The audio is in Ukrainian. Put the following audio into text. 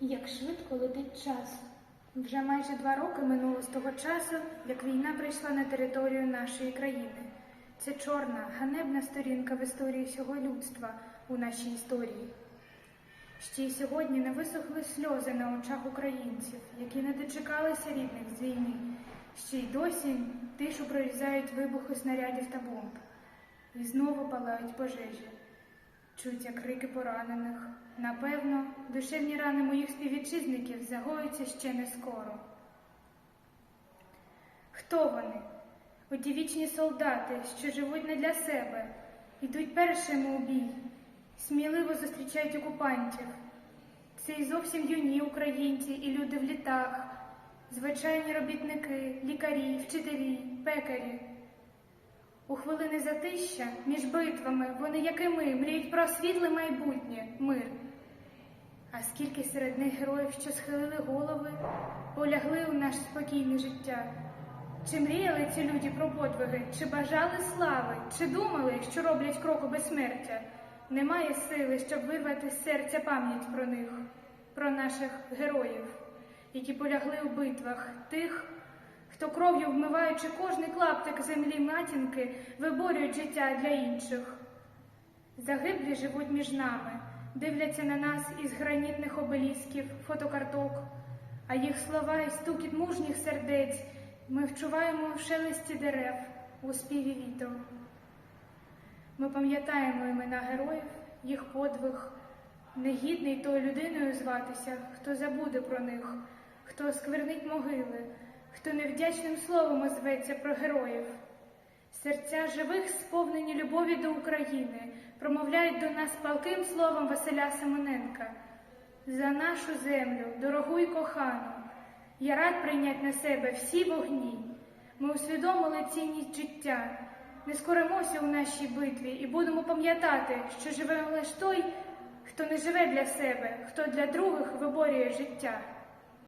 Як швидко летить час. Вже майже два роки минуло з того часу, як війна прийшла на територію нашої країни. Це чорна, ганебна сторінка в історії всього людства у нашій історії. Ще й сьогодні не висохли сльози на очах українців, які не дочекалися рідних з війни. Ще й досі тишу прорізають вибухи снарядів та бомб. І знову палають пожежі. Чуться крики поранених. Напевно, душевні рани моїх співвітчизників загоються ще не скоро. Хто вони? Оті вічні солдати, що живуть не для себе, йдуть першими у бій, сміливо зустрічають окупантів. Це і зовсім юні українці і люди в літах, звичайні робітники, лікарі, вчителі, пекарі. У хвилини затища між битвами вони, як і ми, мріють про світле майбутнє, мир. А скільки серед них героїв, що схилили голови, полягли у наше спокійне життя. Чи мріяли ці люди про подвиги, чи бажали слави, чи думали, що роблять крок у безсмертя? Немає сили, щоб вирвати з серця пам'ять про них, про наших героїв, які полягли у битвах, тих, хто кров'ю вмиваючи кожний клаптик землі матінки, виборюють життя для інших. Загиблі живуть між нами, дивляться на нас із гранітних обелісків, фотокарток, а їх слова і стукіт мужніх сердець ми вчуваємо в шелесті дерев, у співі вітру. Ми пам'ятаємо імена героїв, їх подвиг, негідний тою людиною зватися, хто забуде про них, хто осквернить могили, хто невдячним словом озветься про героїв. Серця живих, сповнені любові до України, промовляють до нас палким словом Василя Семененка. За нашу землю, дорогу й кохану, я рад прийняти на себе всі вогні. Ми усвідомили цінність життя, не скоримося у нашій битві і будемо пам'ятати, що живе лише той, хто не живе для себе, хто для других виборює життя.